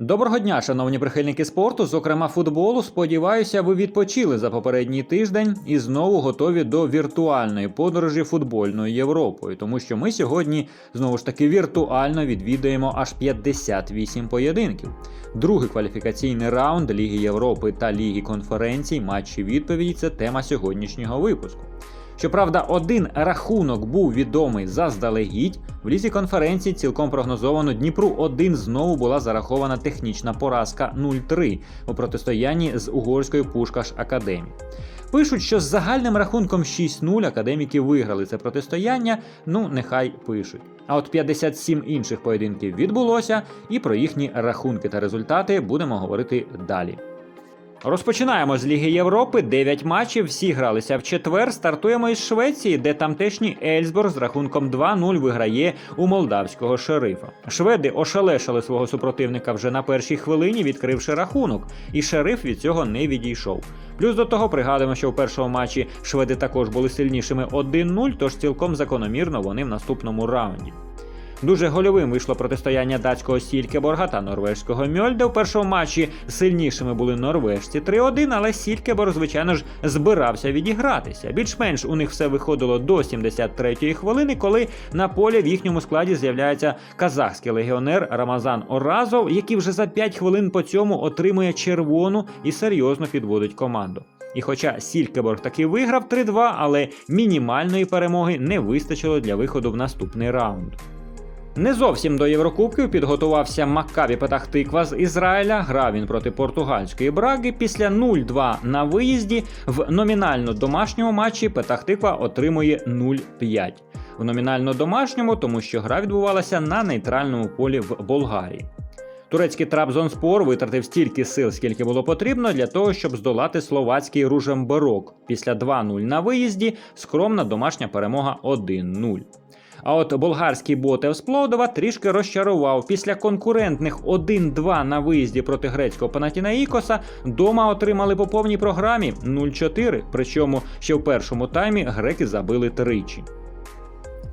Доброго дня, шановні прихильники спорту, зокрема футболу. Сподіваюся, ви відпочили за попередній тиждень і знову готові до віртуальної подорожі футбольною Європою, тому що ми сьогодні знову ж таки віртуально відвідаємо аж 58 поєдинків. Другий кваліфікаційний раунд Ліги Європи та Ліги конференцій, матчі відповіді це тема сьогоднішнього випуску. Щоправда, один рахунок був відомий заздалегідь. В лізі конференції цілком прогнозовано Дніпру 1 знову була зарахована технічна поразка 0-3 у протистоянні з угорською Пушкаш Академі. Пишуть, що з загальним рахунком 6-0 академіки виграли це протистояння. Ну, нехай пишуть. А от 57 інших поєдинків відбулося, і про їхні рахунки та результати будемо говорити далі. Розпочинаємо з Ліги Європи. 9 матчів. Всі гралися в четвер. Стартуємо із Швеції, де тамтешній Ельсборг з рахунком 2-0 виграє у молдавського шерифа. Шведи ошелешили свого супротивника вже на першій хвилині, відкривши рахунок, і шериф від цього не відійшов. Плюс до того пригадуємо, що в першому матчі шведи також були сильнішими 1-0, тож цілком закономірно вони в наступному раунді. Дуже гольовим вийшло протистояння датського Сількеборга та норвежського Мьольде. У першому матчі сильнішими були норвежці 3-1, але Сількеборг, звичайно ж, збирався відігратися. Більш-менш у них все виходило до 73-ї хвилини, коли на полі в їхньому складі з'являється казахський легіонер Рамазан Оразов, який вже за 5 хвилин по цьому отримує червону і серйозно підводить команду. І хоча Сількеборг таки виграв 3-2, але мінімальної перемоги не вистачило для виходу в наступний раунд. Не зовсім до Єврокубків підготувався Маккабі Петахтиква з Ізраїля. Грав він проти португальської Браги. Після 0-2 на виїзді в номінально домашньому матчі Петахтиква отримує 0-5. В номінально домашньому, тому що гра відбувалася на нейтральному полі в Болгарії. Турецький Трабзонспор витратив стільки сил, скільки було потрібно для того, щоб здолати словацький Ружемберок. Після 2-0 на виїзді скромна домашня перемога 1-0. А от болгарський бот Евсплодова трішки розчарував. Після конкурентних 1-2 на виїзді проти грецького Панатінаїкоса дома отримали по повній програмі 0-4, причому ще в першому таймі греки забили тричі.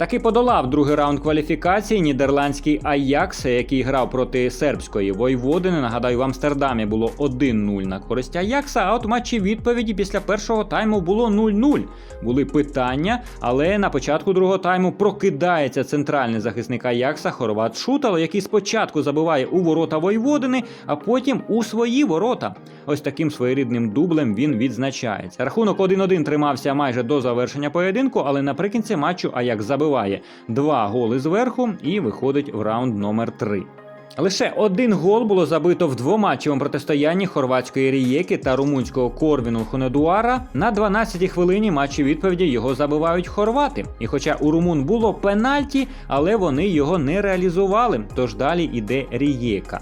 Таки подолав другий раунд кваліфікації нідерландський Аякс, який грав проти сербської Войводини. Нагадаю, в Амстердамі було 1-0 на користь Аякса. А от матчі відповіді після першого тайму було 0-0. Були питання, але на початку другого тайму прокидається центральний захисник Аякса Хорват Шутало, який спочатку забиває у ворота Войводини, а потім у свої ворота. Ось таким своєрідним дублем він відзначається. Рахунок 1-1 тримався майже до завершення поєдинку, але наприкінці матчу Аякс забиває два голи зверху і виходить в раунд номер 3. Лише один гол було забито в двоматчевому протистоянні хорватської Рієки та румунського Корвіну Хонедуара. На 12-й хвилині матчі відповіді його забивають хорвати. І хоча у румун було пенальті, але вони його не реалізували. Тож далі іде Рієка.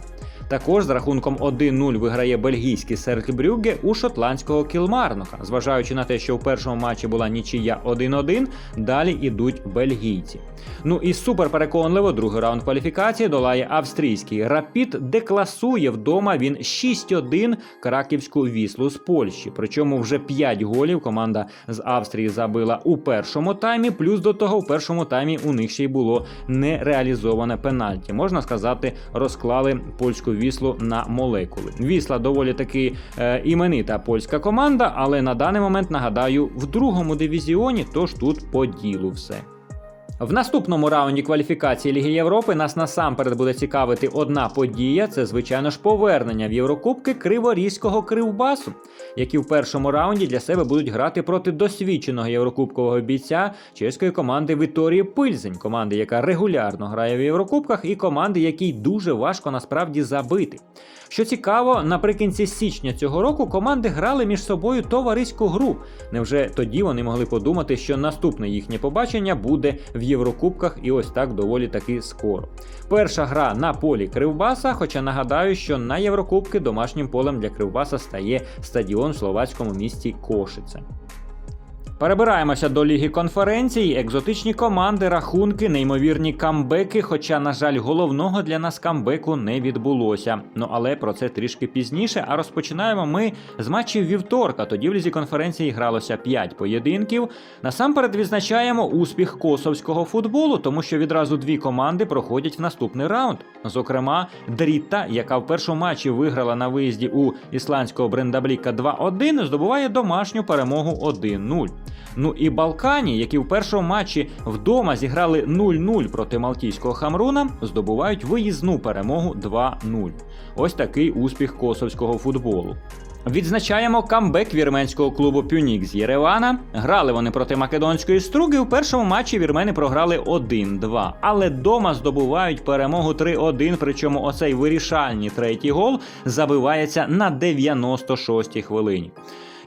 Також з рахунком 1-0 виграє бельгійський Серкль Брюгге у шотландського Кілмарнока. Зважаючи на те, що у першому матчі була нічия 1-1, далі ідуть бельгійці. Ну і супер переконливо, другий раунд кваліфікації долає австрійський Рапід, де класує вдома він 6-1 краківську віслу з Польщі. Причому вже 5 голів команда з Австрії забила у першому таймі. Плюс до того, в першому таймі у них ще й було нереалізоване пенальті. Можна сказати, розклали польську віслу на молекули. Вісла доволі таки е, іменита польська команда, але на даний момент нагадаю в другому дивізіоні, тож тут по ділу все. В наступному раунді кваліфікації Ліги Європи нас насамперед буде цікавити одна подія: це, звичайно ж, повернення в Єврокубки Криворізького кривбасу, які в першому раунді для себе будуть грати проти досвідченого єврокубкового бійця чеської команди Віторії Пильзень, команди, яка регулярно грає в Єврокубках, і команди, якій дуже важко насправді забити. Що цікаво, наприкінці січня цього року команди грали між собою товариську гру. Невже тоді вони могли подумати, що наступне їхнє побачення буде в Єврокубках і ось так доволі таки скоро. Перша гра на полі Кривбаса, хоча нагадаю, що на Єврокубки домашнім полем для Кривбаса стає стадіон в словацькому місті Кошице. Перебираємося до ліги конференцій, екзотичні команди, рахунки, неймовірні камбеки. Хоча, на жаль, головного для нас камбеку не відбулося. Ну але про це трішки пізніше. А розпочинаємо ми з матчів вівторка. Тоді в лізі конференції гралося 5 поєдинків. Насамперед відзначаємо успіх косовського футболу, тому що відразу дві команди проходять в наступний раунд. Зокрема, Дріта, яка в першому матчі виграла на виїзді у ісландського брендабліка 2-1, здобуває домашню перемогу 1-0. Ну і Балкані, які в першому матчі вдома зіграли 0-0 проти Малтійського Хамруна, здобувають виїзну перемогу 2-0. Ось такий успіх косовського футболу. Відзначаємо камбек вірменського клубу Пюнік з Єревана. Грали вони проти македонської струги. У першому матчі вірмени програли 1-2. Але дома здобувають перемогу 3-1. Причому оцей вирішальний третій гол забивається на 96-й хвилині.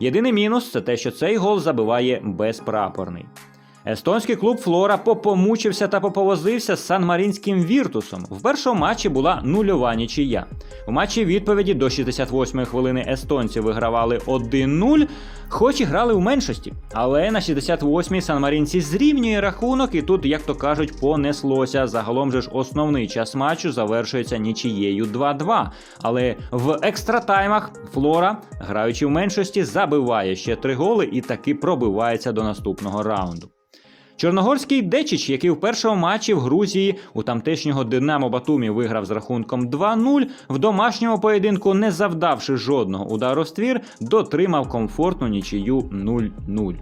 Єдиний мінус це те, що цей гол забиває безпрапорний. Естонський клуб Флора попомучився та поповозився з Сан-Марінським Віртусом. В першому матчі була нульова нічия. У матчі відповіді до 68-ї хвилини естонці вигравали 1-0, хоч і грали у меншості. Але на 68-й Сан-Марінці зрівнює рахунок, і тут, як то кажуть, понеслося. Загалом же ж основний час матчу завершується нічією 2-2. Але в екстратаймах Флора, граючи в меншості, забиває ще три голи і таки пробивається до наступного раунду. Чорногорський Дечіч, який в першому матчі в Грузії у тамтешнього Динамо Батумі виграв з рахунком 2-0, в домашньому поєдинку, не завдавши жодного удару ствір, дотримав комфортну нічию 0-0.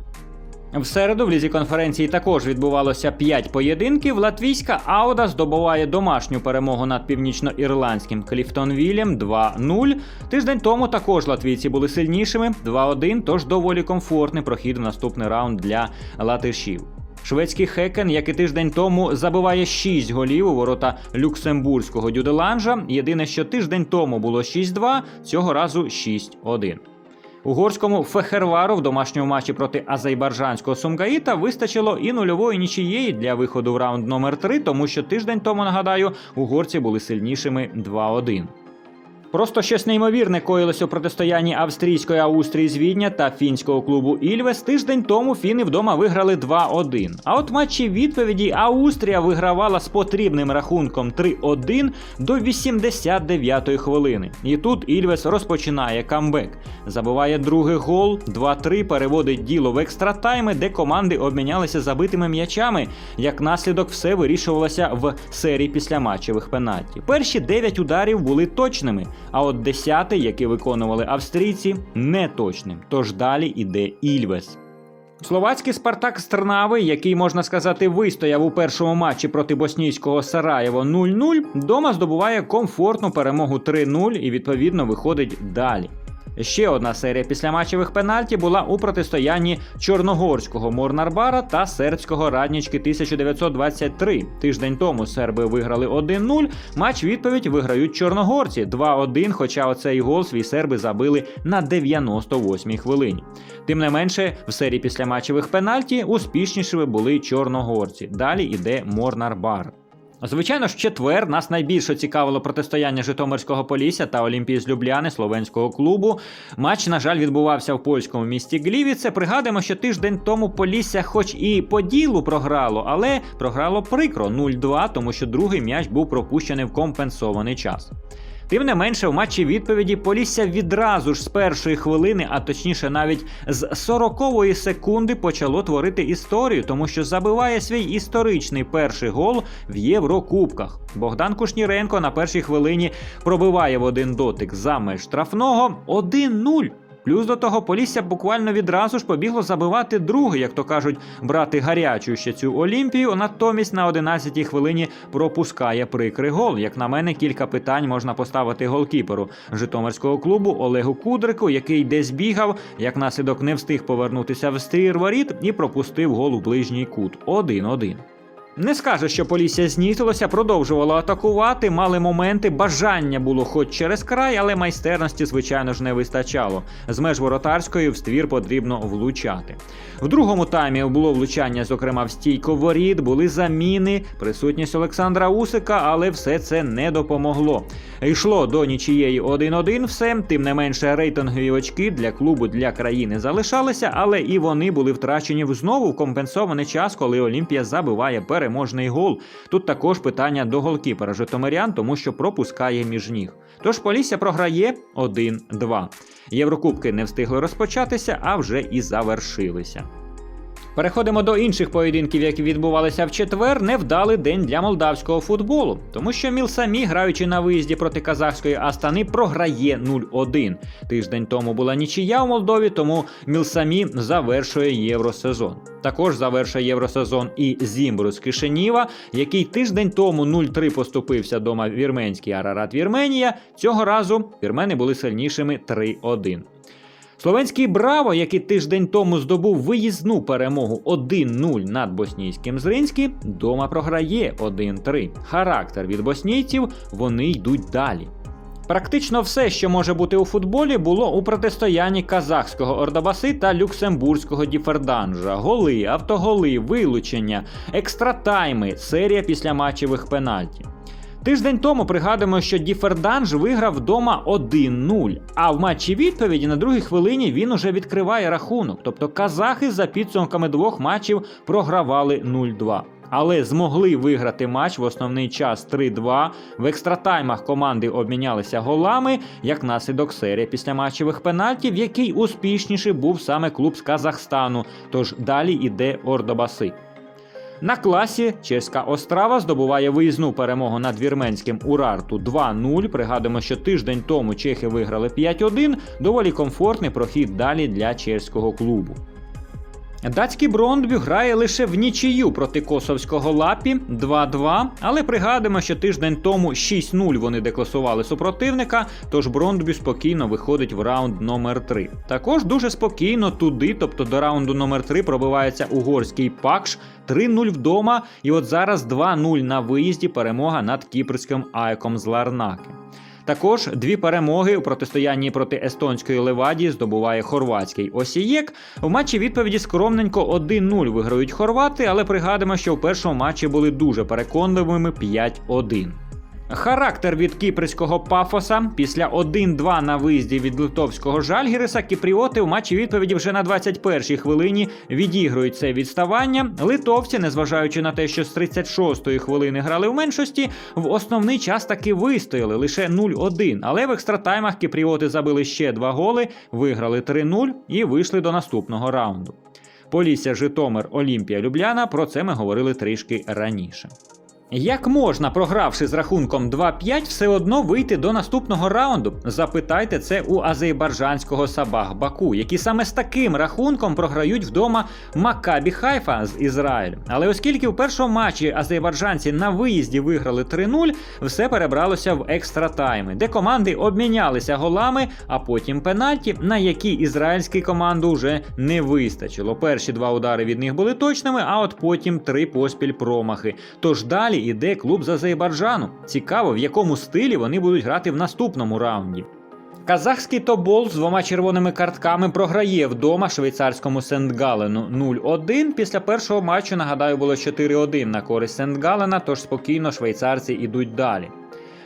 В середу в лізі конференції також відбувалося 5 поєдинків. Латвійська Ауда здобуває домашню перемогу над північно-ірландським Кліфтонвілем 2-0. Тиждень тому також латвійці були сильнішими 2-1, тож доволі комфортний прохід в наступний раунд для латишів. Шведський Хекен, як і тиждень тому, забиває 6 голів у ворота люксембурзького дюделанжа. Єдине, що тиждень тому було 6-2, цього разу 6-1. Угорському Фехервару в домашньому матчі проти азербайджанського Сумгаїта вистачило і нульової нічиєї для виходу в раунд номер 3 тому що тиждень тому, нагадаю, угорці були сильнішими 2-1. Просто щось неймовірне коїлося у протистоянні австрійської Аустрії з Відня та фінського клубу Ільвес. Тиждень тому фіни вдома виграли 2-1. А от матчі відповіді Аустрія вигравала з потрібним рахунком 3-1 до 89-ї хвилини. І тут Ільвес розпочинає камбек. Забиває другий гол, 2-3 переводить діло в екстратайми, де команди обмінялися забитими м'ячами. Як наслідок, все вирішувалося в серії післяматчевих пенальті. Перші 9 ударів були точними. А от десятий, який виконували австрійці, не точним. Тож далі іде Ільвес. Словацький Спартак з Трнави, який можна сказати вистояв у першому матчі проти боснійського Сараєво 0-0, дома здобуває комфортну перемогу 3-0 і відповідно виходить далі. Ще одна серія післяматчевих пенальті була у протистоянні чорногорського Морнарбара та сербського раднічки 1923. Тиждень тому серби виграли 1-0. Матч відповідь виграють чорногорці 2-1, хоча оцей гол свій серби забили на 98-й хвилині. Тим не менше, в серії післяматчевих пенальті успішнішими були чорногорці. Далі йде Морнарбар. Звичайно ж, четвер нас найбільше цікавило протистояння Житомирського Полісся та Олімпії з Любляни словенського клубу. Матч, на жаль, відбувався в польському місті Глівіце. Пригадуємо, що тиждень тому Полісся, хоч і по ділу програло, але програло прикро 0-2, тому що другий м'яч був пропущений в компенсований час. Тим не менше, в матчі відповіді Полісся відразу ж з першої хвилини, а точніше навіть з 40-ї секунди почало творити історію, тому що забиває свій історичний перший гол в Єврокубках. Богдан Кушніренко на першій хвилині пробиває в один дотик за меж штрафного 1-0. Плюс до того Полісся буквально відразу ж побігло забивати другий, як то кажуть, брати гарячу ще цю Олімпію. Натомість на 11-й хвилині пропускає прикрий гол. Як на мене, кілька питань можна поставити голкіперу Житомирського клубу Олегу Кудрику, який десь бігав, як наслідок не встиг повернутися в стрір воріт і пропустив гол у ближній кут 1-1. Не скаже, що Полісся знітилося, продовжувало атакувати, мали моменти, бажання було хоч через край, але майстерності, звичайно ж, не вистачало. З меж воротарської в ствір потрібно влучати. В другому таймі було влучання, зокрема в стійко воріт, були заміни, присутність Олександра Усика, але все це не допомогло. Йшло до нічієї 1-1 все, тим не менше рейтингові очки для клубу для країни залишалися, але і вони були втрачені знову в компенсований час, коли Олімпія забиває переможний гол. Тут також питання до голкіпера Житомирян, тому що пропускає між ніг. Тож Полісся програє 1-2. Єврокубки не встигли розпочатися, а вже і завершилися. Переходимо до інших поєдинків, які відбувалися в четвер. Невдалий день для молдавського футболу, тому що Міл самі, граючи на виїзді проти казахської Астани, програє 0-1. Тиждень тому була нічия у Молдові, тому Міл самі завершує євросезон. Також завершує євросезон і Зімбру з Кишиніва, який тиждень тому 0-3 поступився дома вірменський Арарат Вірменія. Цього разу вірмени були сильнішими 3-1. Словенський Браво, який тиждень тому здобув виїзну перемогу 1-0 над боснійським Зринський, дома програє 1-3. Характер від боснійців вони йдуть далі. Практично все, що може бути у футболі, було у протистоянні казахського Ордабаси та люксембурзького Діферданжа. Голи, автоголи, вилучення, екстратайми, серія післяматчевих пенальті. Тиждень тому пригадуємо, що Діферданж виграв вдома 1-0, а в матчі відповіді на другій хвилині він уже відкриває рахунок. Тобто казахи за підсумками двох матчів програвали 0-2. Але змогли виграти матч в основний час 3-2. В екстратаймах команди обмінялися голами, як наслідок серії післяматчевих пенальтів, який успішніший був саме клуб з Казахстану. Тож далі іде Ордобаси. На класі чеська Острава здобуває виїзну перемогу над вірменським Урарту 2-0. Пригадуємо, що тиждень тому чехи виграли 5-1. Доволі комфортний прохід далі для чеського клубу. Датський Брондбю грає лише в нічию проти косовського лапі 2-2, але пригадуємо, що тиждень тому 6-0 вони декласували супротивника, тож Брондбю спокійно виходить в раунд номер 3 Також дуже спокійно туди, тобто до раунду номер 3 пробивається угорський Пакш 3-0 вдома, і от зараз 2-0 на виїзді перемога над кіпрським Айком з Ларнаки. Також дві перемоги у протистоянні проти естонської Левадії здобуває хорватський Осієк. В матчі відповіді скромненько 1-0 виграють хорвати, але пригадимо, що в першому матчі були дуже переконливими 5-1. Характер від кіпрського пафоса після 1-2 на виїзді від литовського Жальгіриса кіпріоти в матчі відповіді вже на 21-й хвилині відігрують це відставання. Литовці, незважаючи на те, що з 36-ї хвилини грали в меншості, в основний час таки вистояли лише 0-1. Але в екстратаймах кіпріоти забили ще два голи, виграли 3-0 і вийшли до наступного раунду. Полісся Житомир Олімпія Любляна. Про це ми говорили трішки раніше. Як можна, програвши з рахунком 2-5, все одно вийти до наступного раунду? Запитайте це у азербайджанського Сабах Баку, які саме з таким рахунком програють вдома Макабі Хайфа з Ізраїлю. Але оскільки в першому матчі азербайджанці на виїзді виграли 3-0, все перебралося в екстратайми, де команди обмінялися голами, а потім пенальті, на які ізраїльській команду вже не вистачило. Перші два удари від них були точними, а от потім три поспіль промахи. Тож далі іде клуб з Азербайджану. Цікаво, в якому стилі вони будуть грати в наступному раунді. Казахський тобол з двома червоними картками програє вдома швейцарському Сент-Галену 0-1. Після першого матчу, нагадаю, було 4-1 на користь Сент-Галена, тож спокійно швейцарці йдуть далі.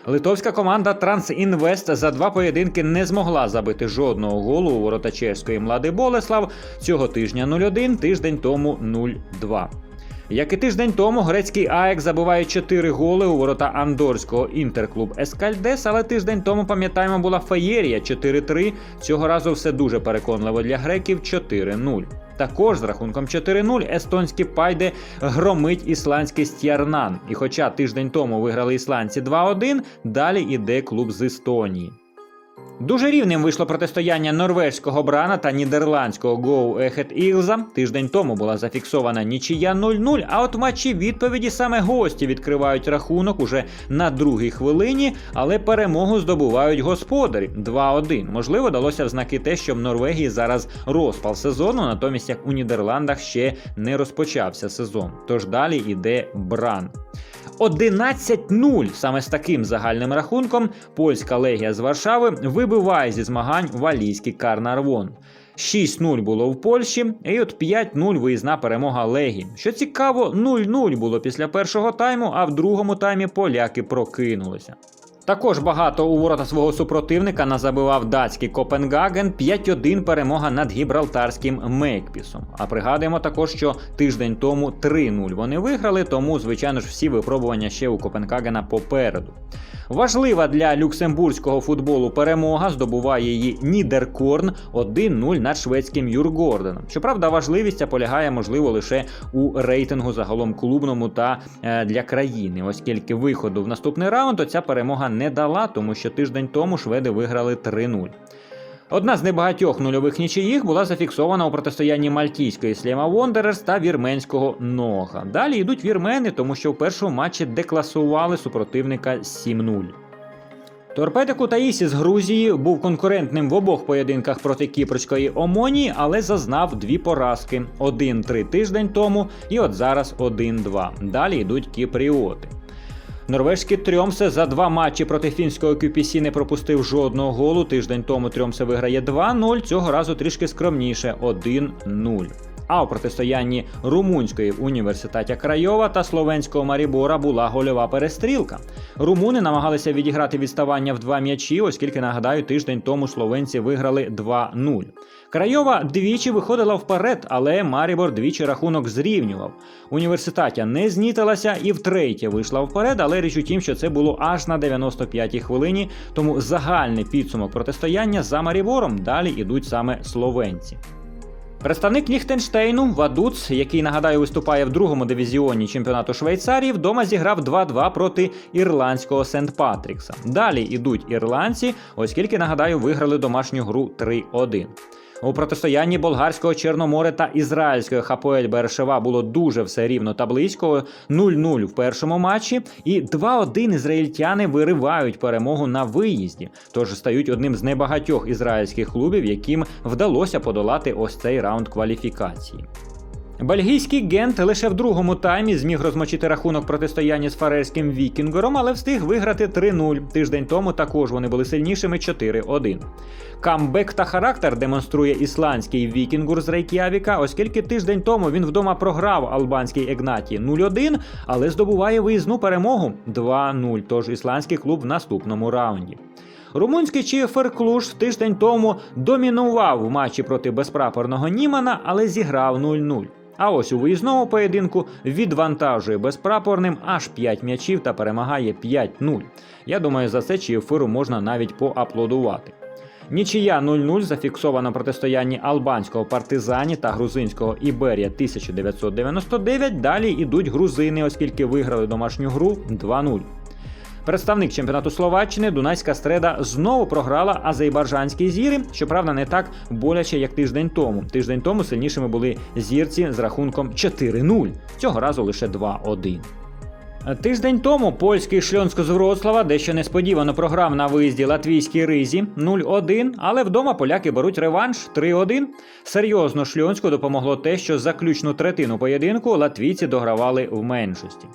Литовська команда Трансінвест за два поєдинки не змогла забити жодного голу у ворота чеської Млади Болеслав. Цього тижня 0-1, тиждень тому 0-2. Як і тиждень тому, грецький АЕК забиває 4 голи у ворота андорського інтерклуб Ескальдес, але тиждень тому, пам'ятаємо, була феєрія 4-3. Цього разу все дуже переконливо для греків 4-0. Також з рахунком 4-0 естонські пайде громить ісландський Стярнан. І хоча тиждень тому виграли ісландці 2-1, далі іде клуб з Естонії. Дуже рівним вийшло протистояння норвезького брана та нідерландського Go Ahead Ілза. Тиждень тому була зафіксована нічия 0-0, а от матчі відповіді саме гості відкривають рахунок уже на другій хвилині, але перемогу здобувають господарі 2-1. Можливо, далося в знаки те, що в Норвегії зараз розпал сезону, натомість як у Нідерландах ще не розпочався сезон. Тож далі йде бран. 11-0 саме з таким загальним рахунком польська легія з Варшави вибиває зі змагань валійський Карнарвон. 6-0 було в Польщі, і от 5-0 виїзна перемога Легії. Що цікаво, 0-0 було після першого тайму, а в другому таймі поляки прокинулися. Також багато у ворота свого супротивника назабивав датський Копенгаген 5-1 перемога над гібралтарським Мейкпісом. А пригадуємо також, що тиждень тому 3-0 вони виграли, тому, звичайно ж, всі випробування ще у Копенгагена попереду. Важлива для люксембурзького футболу перемога здобуває її Нідеркорн 1-0 над шведським Юргорденом. Щоправда, важливість ця полягає, можливо, лише у рейтингу загалом клубному та е, для країни, оскільки виходу в наступний раунд ця перемога не дала, тому що тиждень тому шведи виграли 3-0. Одна з небагатьох нульових нічиїх була зафіксована у протистоянні мальтійської Слема Вондерерс та вірменського Нога. Далі йдуть вірмени, тому що в першому матчі декласували супротивника 7-0. Торпедику Таїсі з Грузії був конкурентним в обох поєдинках проти кіпрської Омонії, але зазнав дві поразки: 1-3 тиждень тому, і от зараз 1-2. Далі йдуть кіпріоти. Норвежський Трьомсе за два матчі проти фінського QPC не пропустив жодного голу. Тиждень тому Трьомсе виграє 2-0, цього разу трішки скромніше 1-0. А у протистоянні румунської університетя Крайова та словенського Марібора була гольова перестрілка. Румуни намагалися відіграти відставання в два м'ячі, оскільки нагадаю, тиждень тому словенці виграли 2-0. Крайова двічі виходила вперед, але Марібор двічі рахунок зрівнював. Університетя не знітилася і втретє вийшла вперед, але річ у тім, що це було аж на 95-й хвилині, тому загальний підсумок протистояння за Марібором далі ідуть саме словенці. Представник Ліхтенштейну Вадуц, який нагадаю виступає в другому дивізіоні чемпіонату Швейцарії, вдома зіграв 2-2 проти ірландського Сент Патрікса. Далі ідуть ірландці, оскільки нагадаю, виграли домашню гру 3-1. У протистоянні болгарського Чорноморе та ізраїльської Хапоель Бершева було дуже все рівно та близько 0-0 в першому матчі, і 2-1 ізраїльтяни виривають перемогу на виїзді, тож стають одним з небагатьох ізраїльських клубів, яким вдалося подолати ось цей раунд кваліфікації. Бельгійський Гент лише в другому таймі зміг розмочити рахунок протистояння з фарерським Вікінгером, але встиг виграти 3-0. Тиждень тому також вони були сильнішими 4-1. Камбек та характер демонструє ісландський Вікінгур з Рейк'явіка, оскільки тиждень тому він вдома програв албанській Егнаті 0-1, але здобуває виїзну перемогу 2-0. Тож ісландський клуб в наступному раунді. Румунський Чіфер Клуш тиждень тому домінував в матчі проти безпрапорного Німана, але зіграв 0-0. А ось у виїзному поєдинку відвантажує безпрапорним аж 5 м'ячів та перемагає 5-0. Я думаю, за це Чіферу можна навіть поаплодувати. Нічия 0-0 зафіксовано протистоянні албанського партизані та грузинського Іберія 1999. Далі ідуть грузини, оскільки виграли домашню гру 2-0. Представник чемпіонату Словаччини Дунайська стреда знову програла азербайджанські зіри. щоправда, не так боляче, як тиждень тому. Тиждень тому сильнішими були зірці з рахунком 4-0. Цього разу лише 2-1. Тиждень тому польський шльонсько з Вроцлава дещо несподівано програв на виїзді латвійській ризі 0-1, але вдома поляки беруть реванш 3-1. Серйозно шльонську допомогло те, що заключну третину поєдинку латвійці догравали в меншості.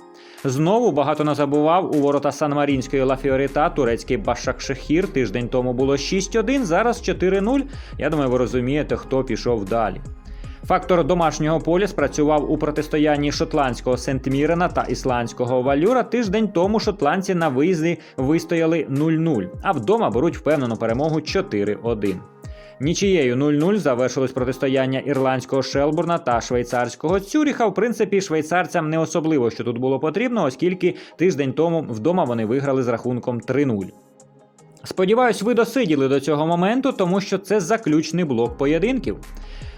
Знову багато назабував у ворота Сан-Марінської Лафіорита турецький Башакшехір. Тиждень тому було 6-1, зараз 4-0. Я думаю, ви розумієте, хто пішов далі. Фактор домашнього поля спрацював у протистоянні шотландського Сент-Мірена та ісландського Валюра. Тиждень тому шотландці на виїзді вистояли 0-0, а вдома беруть впевнену перемогу 4-1. Нічією 0-0 завершилось протистояння ірландського Шелбурна та швейцарського Цюріха. В принципі, швейцарцям не особливо, що тут було потрібно, оскільки тиждень тому вдома вони виграли з рахунком 3-0. Сподіваюсь, ви досиділи до цього моменту, тому що це заключний блок поєдинків.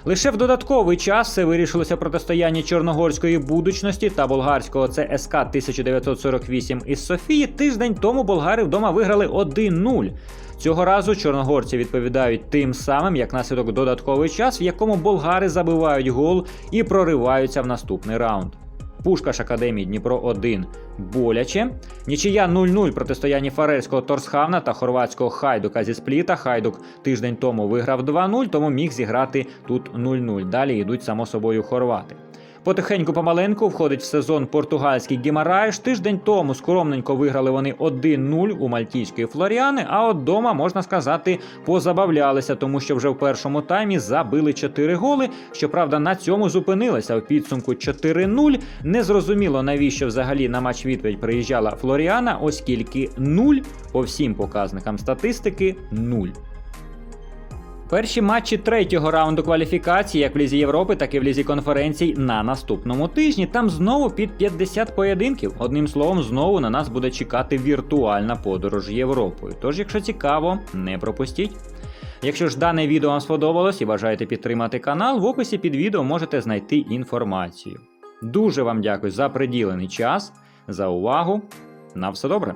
Лише в додатковий час все вирішилося протистояння чорногорської будучності та болгарського ЦСК 1948 із Софії. Тиждень тому болгари вдома виграли 1-0. Цього разу чорногорці відповідають тим самим, як наслідок додатковий час, в якому болгари забивають гол і прориваються в наступний раунд. Пушкаш Академії Дніпро 1 боляче. Нічия 0-0 протистоянні Фарельського Торсхавна та хорватського Хайдука зі спліта. Хайдук тиждень тому виграв 2-0, тому міг зіграти тут 0-0. Далі йдуть само собою хорвати. Потихеньку помаленьку входить в сезон португальський Гімараєш. Тиждень тому скромненько виграли вони 1-0 у мальтійської Флоріани. А от дома, можна сказати, позабавлялися, тому що вже в першому таймі забили 4 голи. Щоправда, на цьому зупинилися в підсумку 4-0. Незрозуміло, навіщо взагалі на матч відповідь приїжджала Флоріана, оскільки 0 по всім показникам статистики 0. Перші матчі третього раунду кваліфікації, як в Лізі Європи, так і в Лізі конференцій, на наступному тижні. Там знову під 50 поєдинків. Одним словом, знову на нас буде чекати віртуальна подорож Європою. Тож, якщо цікаво, не пропустіть. Якщо ж дане відео вам сподобалось і бажаєте підтримати канал, в описі під відео можете знайти інформацію. Дуже вам дякую за приділений час, за увагу. На все добре!